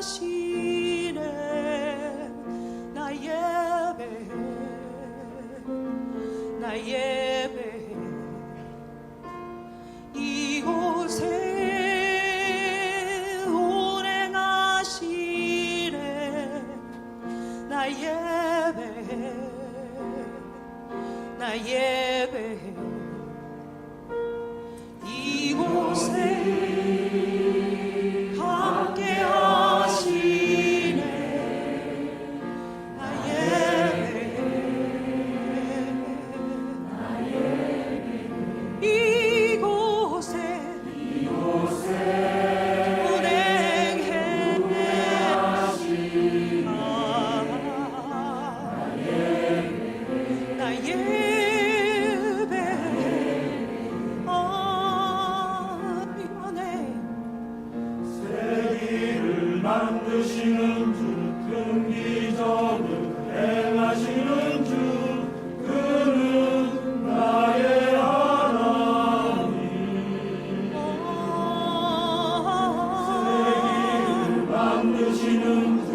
하시네. 나의 배 나의 예- 만드시는 주, 큰 기적을 행하시는 주, 그는 나의 하나님. 아. 세계를 만드시는 주,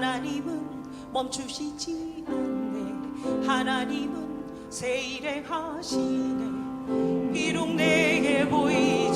하나님은 멈추시지 않네 하나님은 세일에 하시네. 비록 내게 보이지